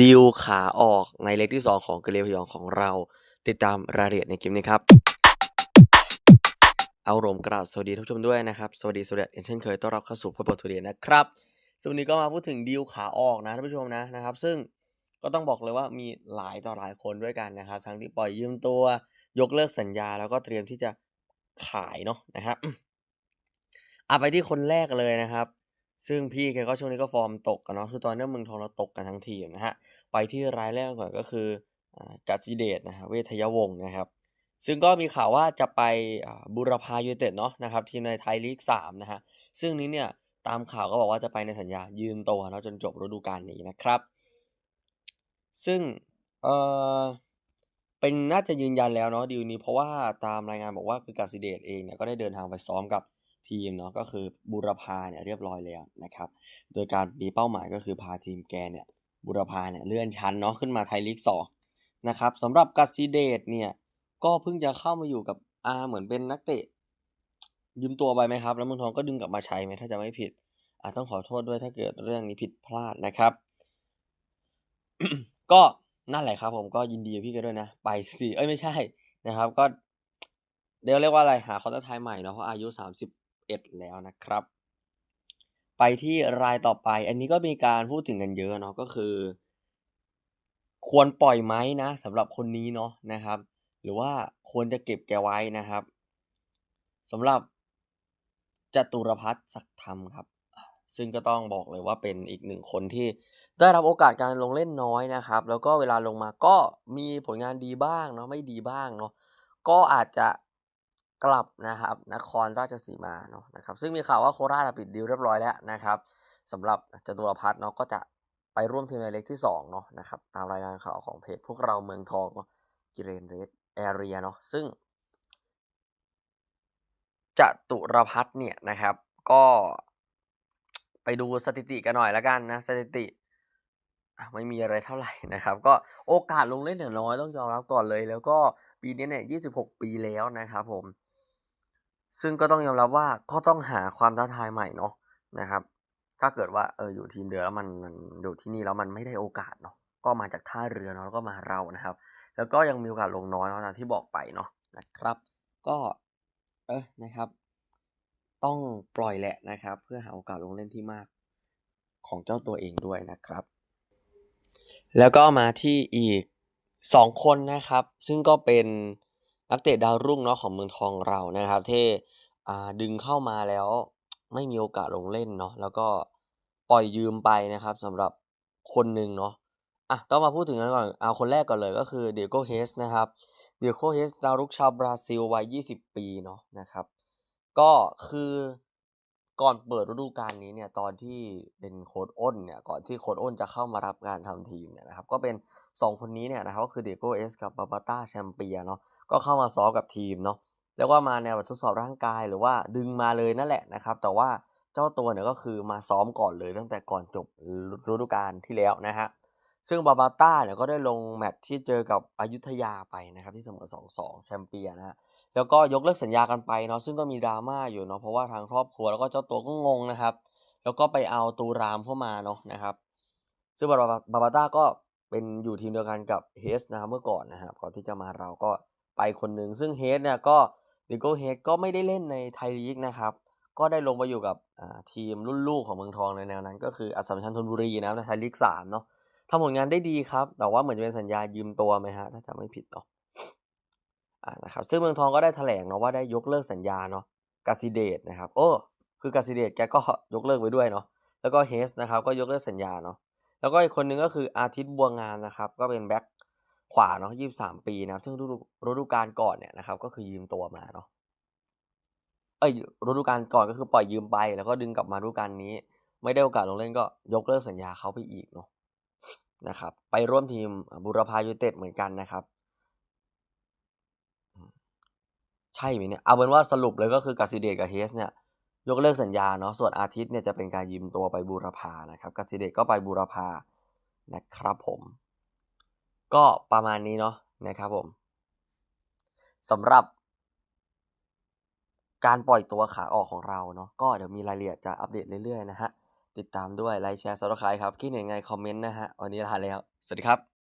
ดีลขาออกในเล็กที่ 2 ของเกเรพยองของเรา ติดตามรายละเอียดในคลิปนี้ครับ เอารมกราบสวัสดีทุกผู้ชมด้วยนะครับ สวัสดีสวัสดีเช่นเคยต้อนรับเข้าสู่ฟุตบอลทูเดย์นะครับซึ่วันนี้ก็มาพูดถึงดีลขาออกนะท่านผู้ชมนะนะครับ ซึ่งก็ต้องบอกเลยว่ามีหลายต่อหลายคนด้วยกันนะครับ ทั้งที่ปล่อยยืมตัวยกเลิกสัญญาแล้วก็เตรียมที่จะขายเนาะนะครับอะไปที่คนแรกเลยนะครับ ซึ่งพี่แกก็ช่วงนี้ก็ฟอร์มตกกันเนาะคือตอนนี้เมืองทองเราตกกันทั้งทีมนะฮะไปที่รายแรกก่อนก็คืออ่ากัตซิเดตนะฮะเวทยวงศ์นะครับ ซึ่งก็มีข่าวว่าจะไปบุรพายูเต็ดเนาะนะครับทีมในไทยลีกสามนะฮะซึ่งนี้เนี่ยตามข่าวก็บอกว่าจะไปในสัญญายืนตัวเนาะจนจบฤดูกาลนี้นะครับ ซึ่งเออเป็นน่าจะยืนยันแล้วเนาะดีลนี้เพราะว่าตามรายงานบอกว่าคือกาซิเดตเองเนี่ยก็ได้เดินทางไปซ้อมกับ ทีมเนาะก็คือบุรพาเนี่ยเรียบร้อยแล้วนะครับ โดยการมีเป้าหมายก็คือพาทีมแกเนี่ยบุรพาเนี่ยเลื่อนชั้นเนาะขึ้นมาไทยลีกสองนะครับสำหรับกาซิเดตเนี่ยก็เพิ่งจะเข้ามาอยู่กับอาเหมือนเป็นนักเตะ ยืมตัวไปไหมครับ แล้วเมืองทองก็ดึงกลับมาใช้ไหมถ้าจะไม่ผิดอาต้องขอโทษด้วยถ้าเกิดเรื่องนี้ผิดพลาดนะครับ ก็นั่นแหละครับ ผมก็ยินดีพี่กันด้วยนะ ไปสิเอ้ยไม่ใช่นะครับ ก็เดี๋ยวเรียกว่าอะไรหาคอนเทนต์ไทยใหม่เนาะเพราะอายุสามสิบเอดแล้วนะครับ ไปที่รายต่อไป อันนี้ก็มีการพูดถึงกันเยอะเนาะก็คือ ควรปล่อยไหมนะสำหรับคนนี้เนาะนะครับ หรือว่าควรจะเก็บแกไว้นะครับสำหรับจตุรพัฒน์ศักธรรมครับ ซึ่งก็ต้องบอกเลยว่าเป็นอีกหนึ่งคนที่ได้รับโอกาสการลงเล่นน้อยนะครับ แล้วก็เวลาลงมาก็มีผลงานดีบ้างเนาะไม่ดีบ้างเนาะก็อาจจะ กลับนะครับนครราชสีมาเนาะนะครับซึ่งมีข่าวว่าโคราชปิดดีลเรียบร้อยแล้วนะครับสำหรับจตุรพัฒน์เนาะก็จะไปร่วมทีมในเล็กที่2เนาะนะครับตามรายงานข่าวของเพจพวกเราเมืองทองเนาะกิเรนเรสแอเรียเนาะซึ่งจตุรพัฒน์เนี่ยนะครับก็ไปดูสถิติกันหน่อยแล้วกันนะสถิติ อะไม่มีอะไรเท่าไหร่นะครับ ก็โอกาสลงเล่นเนี่ยน้อยต้องยอมรับก่อนเลย แล้วก็ปีนี้เนี่ย26ปีแล้วนะครับผม ซึ่งก็ต้องยอมรับว่าก็ต้องหาความท้าทายใหม่เนาะนะครับ ถ้าเกิดว่าเอออยู่ทีมเดิมแล้วมันมันอยู่ที่นี่แล้วมันไม่ได้โอกาสเนาะก็มาจากท่าเรือเนาะแล้วก็มาเรานะครับ แล้วก็ยังมีโอกาสลงน้อยเนาะที่บอกไปเนาะนะครับ ก็เออนะครับ ต้องปล่อยแหละนะครับ เพื่อหาโอกาสลงเล่นที่มากของเจ้าตัวเองด้วยนะครับ แล้วก็มาที่อีกสองคนนะครับ ซึ่งก็เป็นนักเตะดาวรุ่งเนาะของเมืองทองเรานะครับที่ดึงเข้ามาแล้วไม่มีโอกาสลงเล่นเนาะแล้วก็ปล่อยยืมไปนะครับสำหรับคนหนึ่งเนาะอะต้องมาพูดถึงกันก่อนเอาคนแรกก่อนเลยก็คือเดียโกเฮสนะครับเดียโกเฮสดาวรุกชาวบราซิลวัย 20 ปีเนาะนะครับ ก็คือ ก่อนเปิดฤดูกาลนี้เนี่ยตอนที่เป็นโค้ดอ้นเนี่ยก่อนที่โค้ดอ้นจะเข้ามารับงานทำทีมเนี่ยนะครับก็เป็น 2 คนนี้เนี่ยนะครับก็คือเดโกเอสกับบาบาต้าแชมเปียเนาะก็เข้ามาซ้อมกับทีมเนาะแล้วก็มาแนวแบบทดสอบร่างกายหรือว่าดึงมาเลยนั่นแหละนะครับ แต่ว่าเจ้าตัวเนี่ยก็คือมาซ้อมก่อนเลยตั้งแต่ก่อนจบฤดูกาลที่แล้วนะฮะซึ่งบาบาต้าเนี่ยก็ได้ลงแมตช์ที่เจอกับอยุธยาไปนะครับที่เสมอ2-2แชมเปียนนะฮะ แล้วก็ยกเลิกสัญญากันไปเนาะซึ่งก็มีดราม่าอยู่เนาะเพราะว่าทางครอบครัวแล้วก็เจ้าตัวก็งงนะครับ แล้วก็ไปเอาตูรามเข้ามาเนาะนะครับซึ่งบาบาบาบาต้าก็เป็นอยู่ทีมเดียวกันกับเฮสนะครับเมื่อก่อนนะครับก่อนที่จะมาเราก็ไปคนหนึ่งซึ่งเฮสเนี่ยก็ดิโก้เฮสก็ไม่ได้เล่นในไทยลีกนะครับก็ได้ลงมาอยู่กับทีมรุ่นลูกของเมืองทองในแนวนั้น ก็คืออัสสัมชัญธนบุรีนะครับในไทยลีกสามเนาะทำผลงานได้ดีครับ แต่ว่าเหมือนจะเป็นสัญญายืมตัวไหมฮะถ้าจำไม่ผิดเนาะอ่า นะครับซึ่งเมืองทองก็ได้แถลงเนาะว่าได้ยกเลิกสัญญาเนาะกาซิเดตนะครับโอ้คือกาซิเดตแกก็ยกเลิกไปด้วยเนาะแล้วก็เฮสนะครับก็ยกเลิกสัญญาเนาะแล้วก็อีกคนนึงก็คืออาทิตย์บัวงามนะครับก็เป็นแบ็คขวาเนาะยี่สามปีนะครับซึ่งฤดูฤดูกาลก่อนเนี่ยนะครับก็คือยืมตัวมาเนาะเอ้ยฤดูกาลก่อนก็คือปล่อยยืมไป แล้วก็ดึงกลับมาฤดูกาลนี้ ไม่ได้โอกาสลงเล่นก็ยกเลิกสัญญาเขาไปอีกเนาะนะครับไปร่วมทีมบุรพายูเต็ดเหมือนกันนะครับ ใช่ไหมเนี่ยเอาเป็นว่าสรุปเลยก็คือกาซิเดตกับเฮสเนี่ยยกเลิกสัญญาเนาะส่วนอาทิตย์เนี่ยจะเป็นการยืมตัวไปบูรพานะครับกาซิเดตก็ไปบูรพานะครับผม ก็ประมาณนี้เนาะนะครับผมสำหรับการปล่อยตัวขาออกของเราเนาะก็เดี๋ยวมีรายละเอียดจะอัปเดตเรื่อยๆนะฮะ ติดตามด้วยไลค์แชร์ซับสไครต์ครับคิดเห็นไงคอมเมนต์นะฮะ วันนี้ลาแล้ว สวัสดีครับ